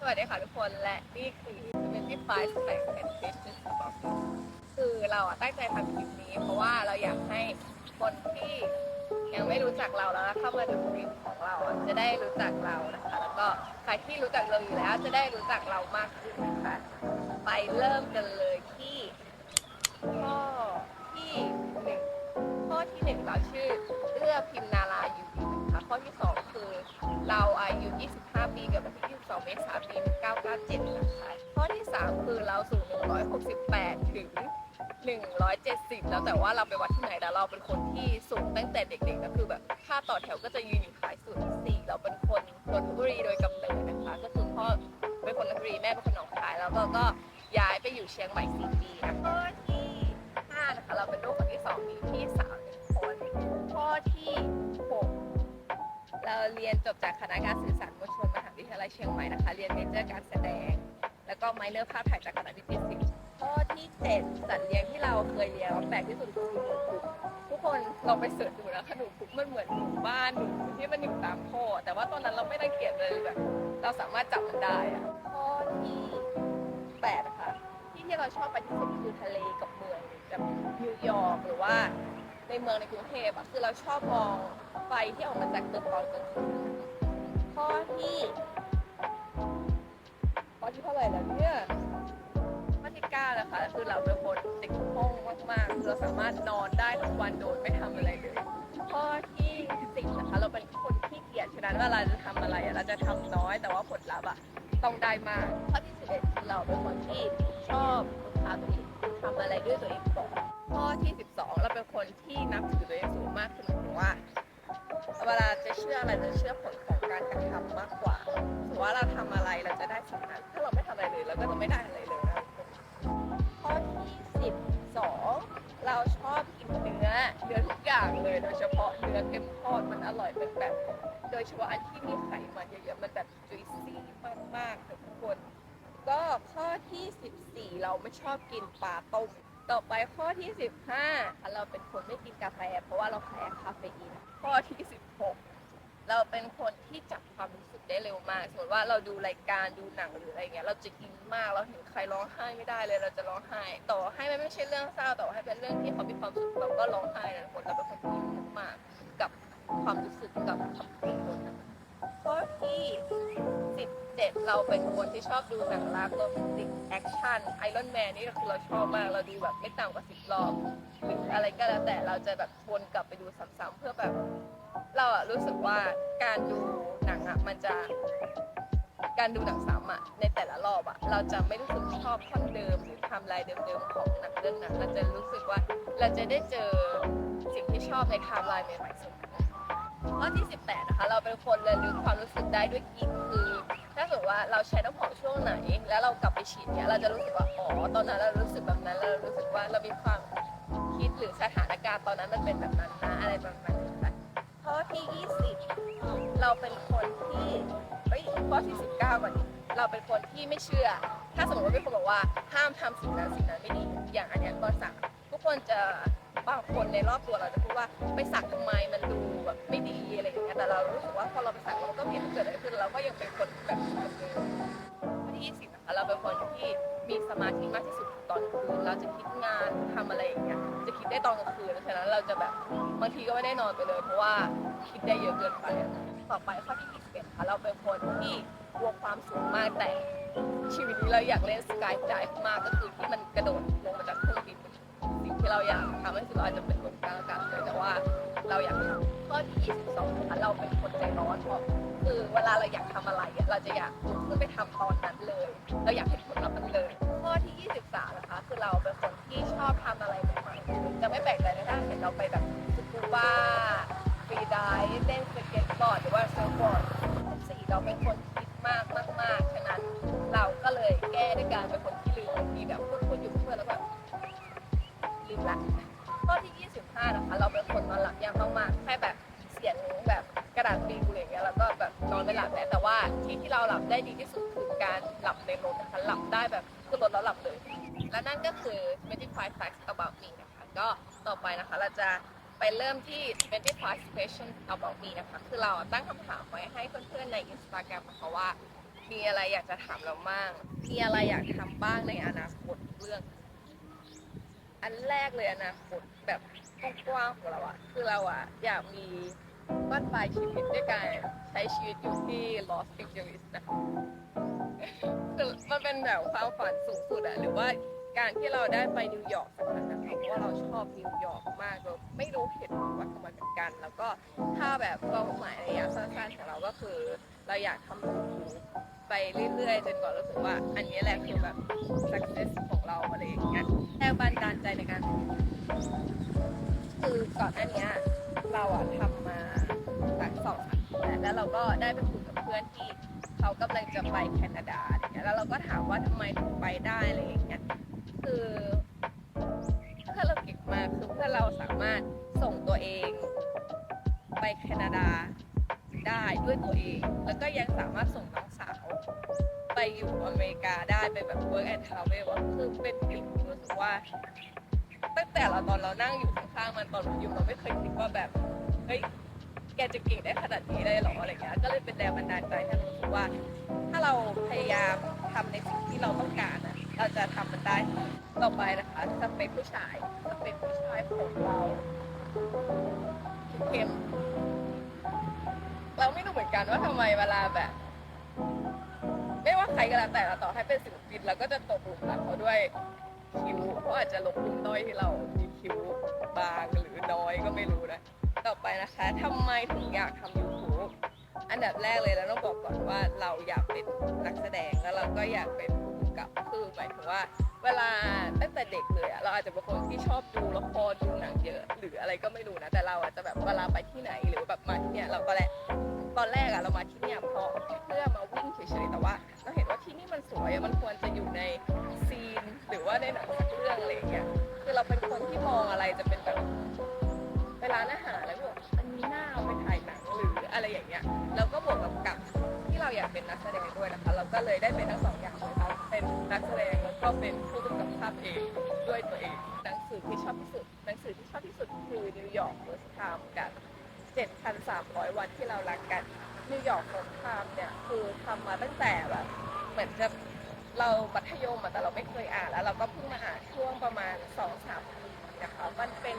สวัสดีค่ะทุกคนและนี่คือ25 Facts and Questions about Me คือเราอะตั้งใจทำคลิปนี้ เพราะว่าเราอยากให้คนที่ยังไม่รู้จักเราแล้วเข้ามาดูคลิปของเราอะจะได้รู้จักเรานะคะ แล้วก็ใครที่รู้จักเราอยู่แล้วจะได้รู้จักเรามากขึ้นนะคะไปเริ่มกันเลยที่ข้อที่หนึ่งข้อที่หนึ่งเราชื่อเอื้อพิมนาราอยู่นะคะข้อที่สอง คือเราอายุ 25 ปีเกิดวันที่ 22 เมษายนปี 1997 นะคะข้อที่ 3 คือเราสูง 168 ถึง 170 แล้วแต่ว่าเราไปวัดที่ไหนแต่เราเป็นคนที่สูงตั้งแต่เด็กๆก็คือแบบถ้าต่อแถวก็จะยืนอยู่ท้ายสุดสี่เราเป็นคนนนทบุรีโดยกำเนิดนะคะ ก็คือพ่อเป็นคนนนทบุรีแม่เป็นคนหนองคาย แล้วก็ก็ย้ายไปอยู่เชียงใหม่สี่ปีนะข้อที่ห้านะคะเราเป็นลูกคนที่สองมีพี่สาวหนึ่งคนข้อที่ เราเรียนจบจากคณะการสื่อสารมวลชนมหาวิทยาลัยเชียงใหม่นะคะ เรียนเมเจอร์การแสดง แล้วก็ไมเนอร์ภาพถ่ายจากคณะนิติศิลป์ข้อที่เจ็ดสัตว์เลี้ยงที่เราเคยเลี้ยงแปลกที่สุดคือหนูคุกทุกคนลองไปเสิร์ชดูนะขนมคุกมันเหมือนหนูบ้านหนูที่มันอยู่ตามท่อแต่ว่าตอนนั้นเราไม่ได้เกลียดเลยแบบเราสามารถจับมันได้อะข้อที่แปดนะคะที่ที่เราชอบไปที่สุดคือทะเลกับเมืองแบบนิวยอร์กหรือว่า ในเมืองในกรุงเทพอะคือเราชอบมองไฟที่ออกมาจากตึกตอนกลางคืนข้อที่ข้อที่เท่าไหร่แล้วเนี่ยข้อที่เก้านะคะคือเราเป็นคนติดห้องมากๆเราสามารถนอนได้ทั้งวันโดยไม่ทำอะไรเลยข้อที่สิบนะคะเราเป็นคนที่เกียจฉะนั้นเวลาจะทำอะไรเราจะทำน้อย แต่ว่าผลลัพธ์อะต้องได้มากข้อที่สิบเอ็ดเราเป็นคนที่ชอบพาตัวเองทำอะไรด้วยตัวเอง ข้อที่ 12 เราเป็นคนที่นับถือตัวเองสูงมากคือหมายถึงว่า เวลาจะเชื่ออะไรจะเชื่อผลของการกระทำมากกว่าถือว่าเราทำอะไรเราจะได้สิ่งนั้น ถ้าเราไม่ทำอะไรเลยเราก็จะไม่ได้อะไรเลยนะข้อที่ 12 เราชอบกินเนื้อเนื้อทุกอย่างเลยโดยเฉพาะเนื้อเค็มทอดมันอร่อยเป็นแบบ โดยเฉพาะอันที่มีไขมันเยอะๆมันแบบจุยซี่มากๆทุกคนก็ข้อที่ 14 เราไม่ชอบกินปลาต้ม ต่อไปข้อที่ 15 เราเป็นคนไม่กินกาแฟ เพราะว่าเราแพ้คาเฟอีน ข้อที่ 16 เราเป็นคนที่จับความรู้สึกได้เร็วมาก สมมติว่าเราดูรายการดูหนังหรืออะไรเงี้ย เราจะอินมาก เราเห็นใครร้องไห้ไม่ได้เลย เราจะร้องไห้ ต่อให้มันไม่ใช่เรื่องเศร้า ต่อให้เป็นเรื่องที่เขามีความสุขเราก็ร้องไห้นะคนเราเป็นคนที่อินมากกับความรู้สึกกับคำพูดนคะข้อที่ เราเป็นคนที่ชอบดูหนังรักโรแมนติกแอคชั่นไอรอนแมนนี่ก็คือเราชอบมาก เราดูแบบไม่ต่ำกว่า10รอบหรืออะไรก็แล้วแต่เราจะแบบวนกลับไปดูซ้ำๆเพื่อแบบ เราอะรู้สึกว่าการดูหนังอะมันจะ การดูหนังซ้ำอะในแต่ละรอบอะเราจะไม่รู้สึกชอบท่อนเดิมหรือไทำลายเดิมๆของหนังเรื่องนั้นเราจะรู้สึกว่าเราจะได้เจอสิ่งที่ชอบในไทม์ไลน์ใหม่ๆเสมอข้อที่ 18 นะคะ เราเป็นคนเระลึกความรู้สึกได้ด้วยกลิ่นคือ ถ้าสมมติว่าเราใช้น้ำหอมช่วงไหน แล้วเรากลับไปฉีดเนี่ยเราจะรู้สึกว่าอ๋อตอนนั้นเรารู้สึกแบบนั้นเรารู้สึกว่าเรามีความคิดหรือสถานการณ์ตอนนั้นมันเป็นแบบนั้นนะอะไรประมาณนี้ค่ะข้อที่ 20 เราเป็นคนที่เฮ้ยข้อที่ 19ก่อนเราเป็นคนที่ไม่เชื่อ ถ้าสมมติว่าเป็นคนบอกว่าห้ามทำสิ่งนั้นสิ่งนั้นไม่ดี อย่างอันเนี้ยตอนสักทุกคนจะบางคนในรอบตัวเราจะพูดว่าไปสักทำไมมันดูแบบไม่ดีอะไรอย่างเงี้ยแต่เรารู้สึกว่าพอเราไปสักเราก็เห็นเกิดอะไร ก็ยังเป็นคนแบบเดิมข้อที่20นะคะเราเป็นคนที่มีสมาธิมากที่สุดตอนกลางคืนเราจะคิดงานทำอะไรอย่างเงี้ยจะคิดได้ตอนกลางคืนฉะนั้นเราจะแบบบางทีก็ไม่ได้นอนไปเลย เพราะว่าคิดได้เยอะเกินไปต่อไปข้อที่21ค่ะเราเป็นคนที่กลัวความสูงมากแต่ชีวิตนี้เราอยากเล่นสกายไดฟ์มากก็คือที่มันกระโดดลงมาจากเครื่องบินสิ่ง ที่เราอยากทำก็คือเราอาจจะเป็นคนกลางอากาศเลยแต่ว่าเราอยากทำข้อที่22นะคะเราเป็นคนใจร้อนเพราะคือเวลาเราอยากทำอะไรเราจะอยากลุกขึ้นไปทำตอนนั้นเลย เราอยากเห็นผลลัพธ์มันเลย ข้อที่ 23 นะคะ คือเราเป็นคนที่ชอบทำอะไรใหม่ๆจะไม่แปลกใจเลยถ้าเห็นเราไปแบบสกูบ้าฟรีไดฟ์เล่นสเก็ตบอร์ดหรือว่าเซิร์ฟบอร์ดสี่เราเป็นคนคิดมากมากๆฉะนั้นเราก็เลยแก้ด้วยการเป็นคนที่ลืมบางทีแบบ ลืมละข้อที่ 25 นะคะ เราเป็นคนนอนหลับยากมากๆแค่แบบเสียงแบบกระดาษปลิวอะไรอย่างเงี้ยแล้วก็แบบนอนไม่หลับแล้วแต่ว่าที่ที่เราหลับได้ดีที่สุดคือการหลับในรถนะคะหลับได้แบบคือรถแล้วหลับเลย และนั่นก็คือ 25 facts about me นะคะก็ต่อไปนะคะเราจะไปเริ่มที่ 25 questions about me นะคะ คือเราตั้งคำถามไว้ให้เพื่อนๆใน Instagram นะคะว่า มีอะไรอยากจะถามเราบ้าง มีอะไรอยากทำบ้างในอนาคตเรื่อง อันแรกเลยอนาคตแบบกว้างๆของเราอะคือเราอะอยากมีบ้านปลายชีวิตด้วยการใช้ชีวิตอยู่ที่ลอสแองเจลิสนะคือมันเป็นแบบความฝันสูงสุดอะหรือว่าการที่เราได้ไปนิวยอร์กสักครั้งนะคะเพราะว่าเราชอบนิวยอร์กมากเราไม่รู้เหตุผลว่าทำไมเหมือนกัน แล้วก็ถ้าแบบเป้าหมายระยะสั้นๆของเราก็คือ เราอยากทำยูทูบ ไปเรื่อยๆ จนกว่ารู้สึกว่า อันนี้แหละคือแบบ success ของเราอะไรอย่างเงี้ยแรงบันดาลใจในการคือก่อนหน้าเนี้ยเราอะทำมาสักสองสามปีแล้วแล้วเราก็ได้ไปคุยกับเพื่อนที่เขากำลังจะไปแคนาดาอะไรเงี้ยแล้วเราก็ถามว่าทำไมถึงไปได้อะไรอย่างเงี้ยคือเพื่อนเราเก่งมากคือเพื่อนเราสามารถส่งตัวเองไปแคนาดาได้ด้วยตัวเอง แล้วก็ยังสามารถส่งน้อง ไปอยู่อเมริกาได้ไปแบบ work and travel อะคือเป็นสิ่งที่รู้สึกว่า ตั้งแต่เราตอนเรานั่งอยู่ข้างๆมันตอนมันอยู่เราไม่เคยคิดว่าแบบเฮ้ยแกจะเก่งได้ขนาดนี้เลยเหรออะไรเงี้ยก็เลยเป็นแรงบันดาลใจให้รู้สึกว่า ถ้าเราพยายามทำในสิ่งที่เราต้องการอะเราจะทำมันได้ต่อไปนะคะสเปคผู้ชายสเปคผู้ชายของเราเข้มเราไม่รู้เหมือนกันว่าทำไมเวลาแบบ ครก็แล้วแต่เราต่อให้เป็นศิลปินเราก็จะตกหลุมรักเขาด้วยคิ้วเขาอาจจะลบหลุมด้อยที่เรามีคิ้วบางหรือน้อยก็ไม่รู้นะ ต่อไปนะคะทำไมถึงอยากทำ YouTube อันดับแรกเลยเราต้องบอกก่อนว่าเราอยากเป็นนักแสดงแล้วเราก็อยากเป็นผู้กำกับคือหมายถึงว่า เวลาตั้งแต่เด็กเลยอะเราอาจจะเป็นคนที่ชอบดูละครดูหนังเยอะ หรืออะไรก็ไม่รู้นะแต่เราอาจจะแบบเวลาไปที่ไหนหรือแบบมาที่เนี่ยเราก็แหละตอนแรก ในหนังสักเรื่องอะไรอย่างเงี้ยคือเราเป็นคนที่มองอะไรจะเป็นแบบเวลาอาหารแล้วแบบมันมีหน้าเอาไปถ่ายหนังหรืออะไรอย่างเงี้ยแล้วก็บวกกับกับที่เราอยากเป็นนักแสดงด้วยนะคะ เราก็เลยได้เป็นทั้งสองอย่างเลยค่ะเป็นนักแสดงแล้วก็เป็นผู้กำกับภาพเองด้วยตัวเองหนังสือที่ชอบที่สุดหนังสือที่ชอบที่สุดคือนิวยอร์กเวิร์สไทม์กับ7,300 วันที่เรารักกันนิวยอร์กสงครามเนี่ยคือทำมาตั้งแต่แบบเหมือนจะ เรามัธยมอะแต่เราไม่เคยอ่านแล้วเราก็เพิ่งมาอ่านช่วงประมาณ2องสามปีนะคะมันเป็น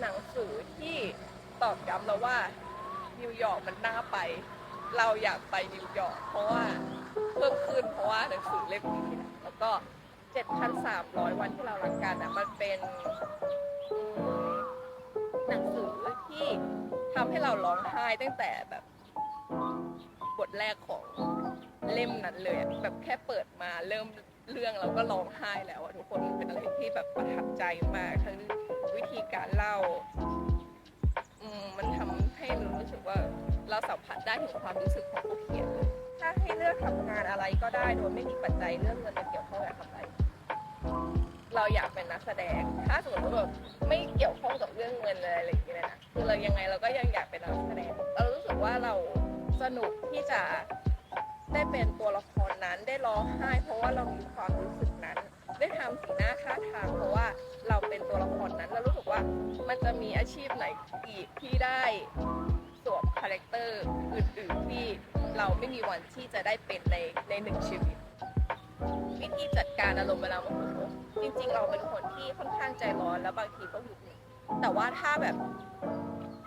หนังสือที่ตอกย้ำเราว่านิวยอร์กมันน่าไป เราอยากไปนิวยอร์กเพราะว่าเพิ่มขึ้นเพราะว่าหนังสือเล่มนี้แล้วก็ 7,300 วันที่เรารักกันอะมันเป็นอืมหนังสือที่ทำให้เราร้องไห้ตั้งแต่แบบบทแรกของ เล่มนั้นเลยอะแบบแค่เปิดมาเริ่มเรื่องเราก็ร้องไห้แล้วอะทุกคนมันเป็นอะไรที่แบบประทับใจมากทั้งวิธีการเล่าอืมมันทำให้รารู้สึกว่าเราสัมผัสได้ถึงความรู้สึกของผู้เขียนเลยถ้าให้เลือกทำงานอะไรก็ได้โดยไม่มีปัจจัยเรื่องเงินมาเกี่ยวข้องกับทำอะไร เราอยากเป็นนักแสดง ถ้าสมมติว่าแบบไม่เกี่ยวข้องกับเรื่องเงินเลยอะไรอย่างเงี้ยนะคือเรายังไงเราก็ยังอยากเป็นนักแสดง เรารู้สึกว่าเราสนุกที่จะ ได้เป็นตัวละครนั้นได้ร้องไห้ เพราะว่าเรามีความรู้สึกนั้น ได้ทำสีหน้าท่าทางเพราะว่าเราเป็นตัวละครนั้นเรารู้สึกว่ามันจะมีอาชีพไหนอีกที่ได้สวมคาแรคเตอร์อื่นๆที่เราไม่มีวันที่จะได้เป็นในในหนึ่งชีวิตวิธีจัดการอารมณ์เวลาโมโหจริง ๆ เราเป็นคนที่ค่อนข้างใจร้อนแล้วบางทีก็หงุดหงิดแต่ว่าถ้าแบบ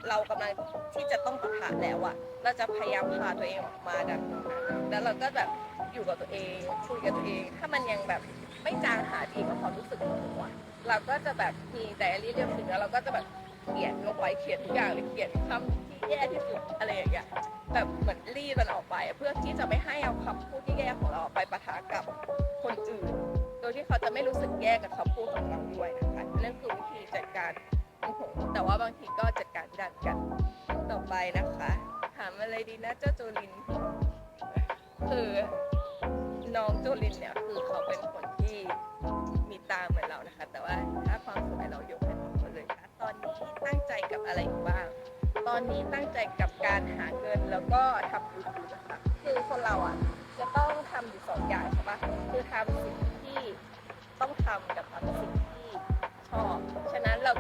เรากำลังที่จะต้องปะทะแล้วอะเราจะพยายามพาตัวเองออกมาจากตรงนั้นแล้วเราก็แบบอยู่กับตัวเองคุยกับตัวเอง ถ้ามันยังแบบไม่จางหาดีกับความรู้สึกของเราอะเราก็จะแบบมีไดอารี่เรียบถึงแล้วเราก็จะแบบเขียนลงไปเขียนทุกอย่างเลยเขียนคำที่แย่ที่สุดอะไรอย่างเงี้ยแบบเหมือนรีดมันออกไป เพื่อที่จะไม่ให้เอาคำพูดที่แย่ของเราไปปะทะกับคนอื่น โดยที่เขาจะไม่รู้สึกแย่กับคำพูดของเราด้วยนะคะนั่นคือวิธีจัดการ โมโหแต่ว่าบางทีก็จัดการดันกันต่อไปนะคะ ถามอะไรดีนะเจ้าโจลิน คือน้องโจลินเนี่ยคือเขาเป็นคนที่มีตาเหมือนเรานะคะ แต่ว่าถ้าความสวยเรายกให้เขาหมดเลยค่ะตอนนี้ตั้งใจกับอะไรอยู่บ้าง ตอนนี้ตั้งใจกับการหาเงินแล้วก็ทำยูทูบนะคะคือคนเราอะจะต้องทำอยู่สองอย่างใช่ปะคือทำสิ่งที่ต้องทำกับทำสิ่งที่ชอบ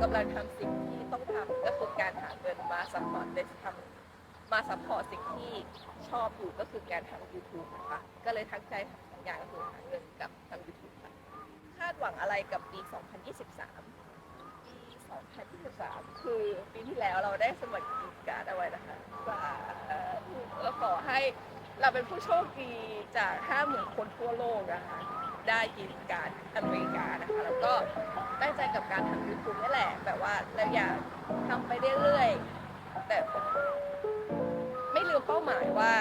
กำลังทำสิ่งที่ต้องทำก็คือการหาเงินมาสปอร์ตเดสทำมาซัพพอร์ตสิ่งที่ชอบอยู่ก็คือการทำ YouTube นะคะก็เลยทั้งใจทำสองอย่างก็คือหาเงินกับทำ YouTube ค่ะคาดหวังอะไรกับปี 2023 ปี 2023 คือปีที่แล้วเราได้สมัครกีการ์ดเอาไว้นะคะว่าแล้วขอให้เราเป็นผู้โชคดีจาก 50,000 คนทั่วโลกนะคะ ได้กีการอเมริกานะคะ แล้วก็ตั้งใจกับการทำ YouTube นี่แหละ แบบว่าเราอยากทำไปเรื่อยๆ แต่ไม่ลืมเป้าหมายว่า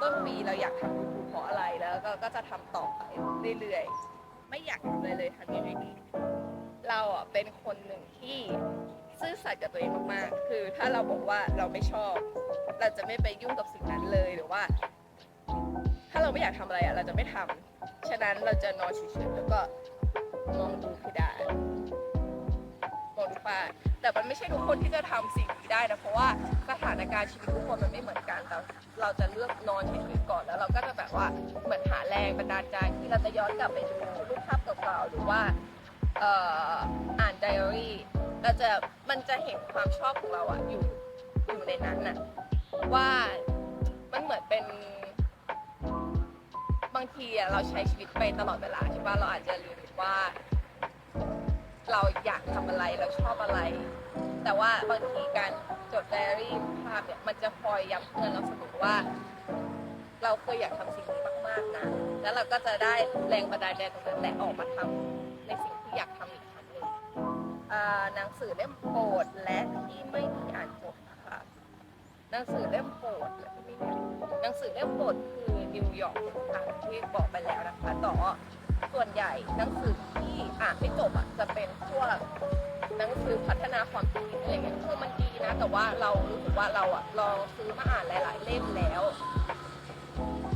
ต้นปีเราอยากทำ YouTube เพราะอะไรแล้วก็ก็จะทำต่อไปเรื่อยๆ ไม่อยากทำอะไรเลยทำยังไงดีเราอะเป็นคนหนึ่งที่ซื่อสัตย์กับตัวเองมากๆ คือถ้าเราบอกว่าเราไม่ชอบ เราจะไม่ไปยุ่งกับสิ่งนั้นเลยหรือว่า ถ้าเราไม่อยากทำอะไรอะเราจะไม่ทำ ฉะนั้นเราจะนอนเฉยๆแล้วก็มองดูเพดานมองดูฟ้าแต่มันไม่ใช่ทุกคนที่จะทำสิ่งนี้ได้นะเพราะว่าสถานการณ์ชีวิตทุกคนมันไม่เหมือนกันแต่เราจะเลือกนอนเฉยๆก่อนแล้วเราก็จะแบบว่าเหมือนหาแรงบันดาลใจที่เราจะย้อนกลับไปดูรูปภาพเก่าๆหรือว่าเอ่ออ่านไดอารี่เราจะมันจะเห็นความชอบของเราอะอยู่อยู่ในนั้นอะว่า อะเราใช้ชีวิตไปตลอดเวลาใช่ปะเราอาจจะลืมว่า เราอยากทำอะไรเราชอบอะไร แต่ว่าบางทีการจดไดอารี่ภาพเนี่ยมันจะคอยย้ำเตือนเราเสมอว่า เราเคยอยากทำสิ่งนี้มากๆนะแล้วเราก็จะได้แรงบันดาลใจตรงนั้นแหละออกมาทำในสิ่งที่อยากทำอีกครั้งหนึ่งอ่าหนังสือเล่มโปรดและที่ไม่มีอ่านจบนะคะหนังสือเล่มโปรดและที่ไม่มีอ่านจบหนังสือเล่มโปรดคือ นิวยอร์กนะคะที่บอกไปแล้วนะคะต่อส่วนใหญ่หนังสือที่อ่านไม่จบอะจะเป็นพวกหนังสือพัฒนาความคิดอะไรเงี้ยคือมันดีนะ แต่ว่าเรารู้สึกว่าเราอะลองซื้อมาอ่านหลาย ๆ เล่มแล้ว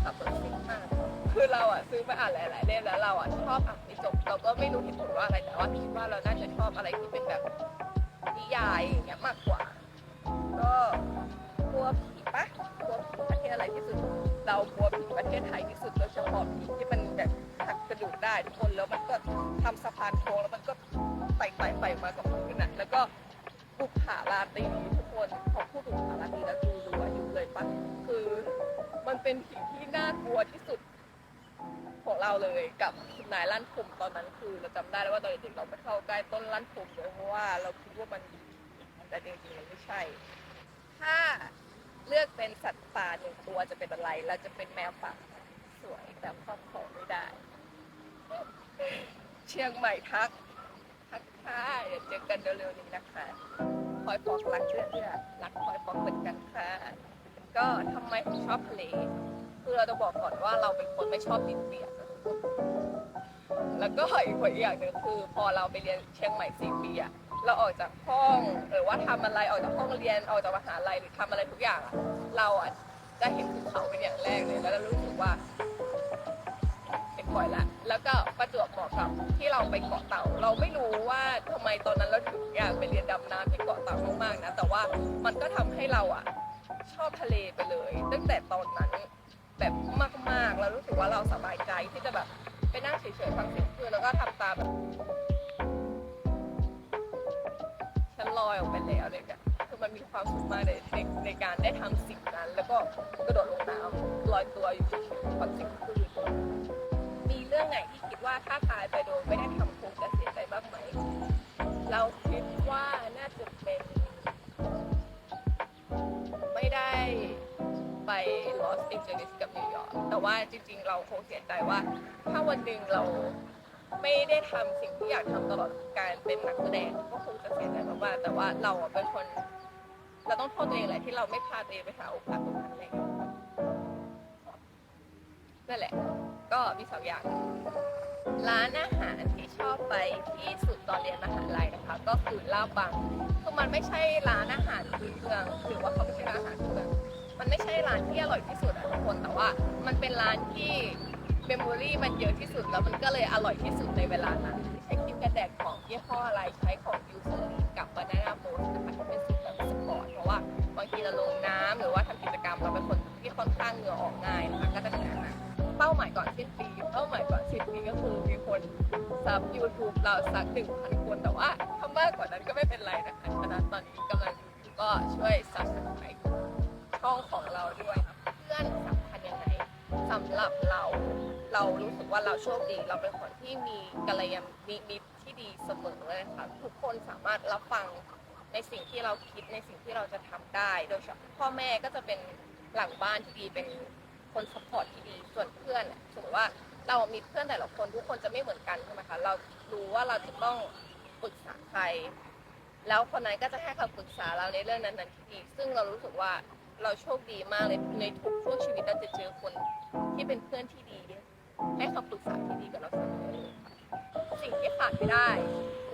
ขับรถซิ่งมากคือเราอะซื้อมาอ่านหลาย ๆ เล่มแล้วเราอะชอบอ่านไม่จบเราก็ไม่รู้เหตุผลว่าอะไรแต่ว่าคิดว่าเราน่าจะชอบอะไรที่เป็นแบบนิยายอย่างเงี้ยมากกว่า ก็กลัวผีปะกผีปะ ทศอะไรที่สุด เรากลัวผีประเทศไทยที่สุดโดยเฉพาะผีที่มันแบบหักกระดูกได้ทุกคนแล้วมันก็ทำสะพานโค้งแล้วมันก็ไต่ไต่ไต่มากับพื้นอะแล้วก็บุกผาลาตีทุกคนพอพูดบุกผาลาตีแล้วดูรู้อายุเลยปะคือมันเป็นสิ่งที่น่ากลัวที่สุดของเราเลยกับนายลั่นผมตอนนั้นคือเราจำได้แล้วว่าตอนเด็กๆเราไม่เข้าใกล้ต้นลั่นผมเลยเพราะว่าเราคิดว่ามันแต่จริงๆมันไม่ใช่ ถ้า เลือกเป็นสัตว์ป่าหนึ่งตัวจะเป็นอะไรเราจะเป็นแมวป่าสวยแต่ครอบครองไม่ได้ เชียงใหม่ทัก ทักค่ะเดี๋ยวเจอกันเร็วๆนี้นะคะคอยฟอกรักเรื่อยๆรักคอยฟอกเหมือนกันค่ะก็ทำไมถึงชอบทะเลคือเราจะบอกก่อนว่าเราเป็นคนไม่ชอบดินเปียกแล้วก็อีกอย่างหนึ่งคือ พอเราไปเรียนเชียงใหม่สี่ปีอะ เราออกจากห้องหรือว่าทำอะไรออกจากห้องเรียนออกจากมหาลัยหรือทำอะไรทุกอย่างอะเราอะจะเห็นภูเขาเป็นอย่างแรกเลยแล้วเรารู้สึกว่าเห็นบ่อยละแล้วก็ประจวบเหมาะกับที่เราไปเกาะเต่า เราไม่รู้ว่าทำไมตอนนั้นเราถึงอยากไปเรียนดำน้ำที่เกาะเต่ามากๆนะแต่ว่ามันก็ทำให้เราอะชอบทะเลไปเลย ตั้งแต่ตอนนั้นแบบมากๆแล้วรู้สึกว่าเราสบายใจที่จะแบบไปนั่งเฉยๆฟังเสียงคลื่นแล้วก็ทำตามแบบ ลอยออกไปแล้วเลยอะคือมันมีความสุขมากในในในการได้ทำสิ่งนั้น แล้วก็กระโดดลงน้ำลอยตัวอยู่เฉยๆฟังเสียงคลื่นมีเรื่องไหนที่คิดว่าถ้าตายไปโดยไม่ได้ทำคงจะเสียใจบ้างไหม เราคิดว่าน่าจะเป็น ไม่ได้ไปลอสแองเจลิสกับนิวยอร์กแต่ว่าจริงๆ เราคงเสียใจว่า ถ้าวันหนึ่งเรา ไม่ได้ทำสิ่งที่อยากทำตลอดการเป็นนักแสดงก็คงจะเสียใจมากๆแต่ว่าเราอะเป็นคน เราต้องโทษตัวเองแหละที่เราไม่พาตัวเองไปหาโอกาสตรงนั้นเลยนั่นแหละ ก็มีสองอย่าง ร้านอาหารที่ชอบไปที่สุดตอนเรียนมหาลัยนะคะ ก็คือลาบบังคือมันไม่ใช่ร้านอาหารพื้นเมืองหรือว่าเขาไม่ใช่ร้านอาหารพื้นเมืองมันไม่ใช่ร้านที่อร่อยที่สุดอะทุกคนแต่ว่า มันเป็นร้านที่ เมมโมรี่มันเยอะที่สุดแล้วมันก็เลยอร่อยที่สุดในเวลานั้นใช้ครีมกันแดดของยี่ห้ออะไรใช้ของยูซอร์กับบานาน่าโมสนะคะที่เป็นสีแบบสปอร์ตเพราะว่าบางทีเราลงน้ำหรือว่าทำกิจกรรมเราเป็นคนที่ค่อนข้างเหงื่อออกง่ายนะคะก็จะเหนื่อยหนะเป้าหมายก่อนสิ้นปีเป้าหมายก่อนสิ้นปีก็คือมีคนซับ YouTube เราสักหนึ่งพันคนแต่ว่าถ้ามากกว่านั้นก็ไม่เป็นไรนะคะฉะนั้นตอนนี้กำลังก็ช่วย subscribe ช่องของเราด้วยเพื่อนสำคัญยังไง สำหรับเราเรารู้สึกว่าเราโชคดี เราเป็นคนที่มีกัลยาณมีมิตรที่ดีเสมอเลยค่ะทุกคนสามารถรับฟังในสิ่งที่เราคิดในสิ่งที่เราจะทำได้ โดยเฉพาะพ่อแม่ก็จะเป็นหลังบ้านที่ดีเป็นคนสปอร์ตที่ดีส่วนเพื่อนเนี่ยสมมติว่าเรามีเพื่อนแต่ละคนทุกคนจะไม่เหมือนกันใช่ไหมคะเรารู้ว่าเราจะต้องปรึกษาใคร แล้วคนนั้นก็จะให้คำปรึกษาเราในเรื่องนั้นๆที่ดี ซึ่งเรารู้สึกว่า เราโชคดีมากเลยในทุกช่วงชีวิตเราจะเจอคนที่เป็นเพื่อนที่ดี ให้คำปรึกษาที่ดีกับเราเสมอเลยค่ะสิ่งที่ขาดไม่ได้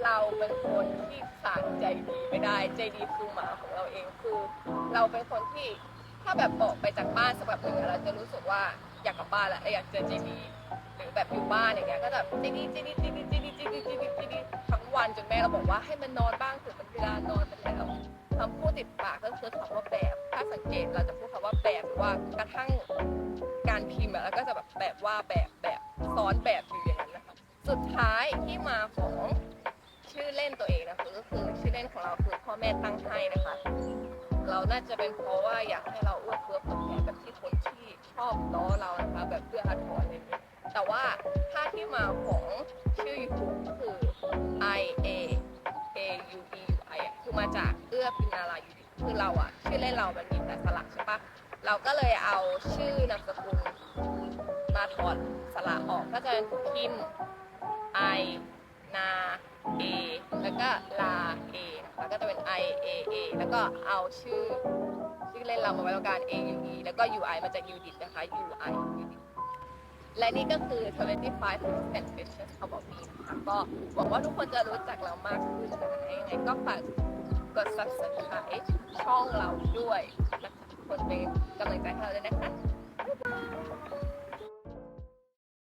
เราเป็นคนที่ขาดใจดีไม่ได้ ใจดีคือหมาของเราเองคือ เราเป็นคนที่ถ้าแบบออกไปจากบ้านสักแบบหนึ่งอะเราจะรู้สึกว่าอยากกลับบ้านแล้วอยากเจอใจดีหรือแบบอยู่บ้านอย่างเงี้ยก็แบบใจดีใจดีใจดีใจดีใจดีใจดีใจดีทั้งวันจนแม่เราบอกว่าให้มันนอนบ้างถอะมันเวลานอนมัน คำพูดติดปากก็คือคำว่าแบบ ถ้าสังเกตเราจะพูดคำว่าแบบหรือว่ากระทั่งการพิมพ์แล้วก็จะแบบแบบว่าแบบแบบซ้อนแบบอยู่อย่างนั้นนะคะสุดท้ายที่มาของชื่อเล่นตัวเองนะคะก็คือชื่อเล่นของเราคือพ่อแม่ตั้งให้นะคะ เราน่าจะเป็นเพราะว่าอยากให้เราเอื้อเฟื้อเผื่อแผ่แบบที่คนที่ชอบล้อเรานะคะแบบเพื่ออาทรอะไรอย่างเงี้ยแต่ว่าถ้าที่มาของชื่อ YouTube ก็คือ I A A U E มาจากเอื้อพินารายูดีคือเราอะชื่อเล่นเรามันมีแต่สระใช่ปะเราก็เลยเอาชื่อนามสกุลมาถอดสระออกก็จะเป็นพิมพ์ I นา A แล้วก็ลา A นะคะก็จะเป็น I A A แล้วก็เอาชื่อชื่อเล่นเรามาไว้ตรงกลาง A U E แล้วก็ U I มาจาก Udit นะคะ U I Udit และนี่ก็คือ 25 percent questions about me นะคะก็หวังว่าทุกคนจะรู้จักเรามากขึ้นนะคะยังไงก็ฝาก กด subscribe ช่องเราด้วยนะคะคนเป็นกำลังใจให้เราด้วยนะคะบ๊ายบาย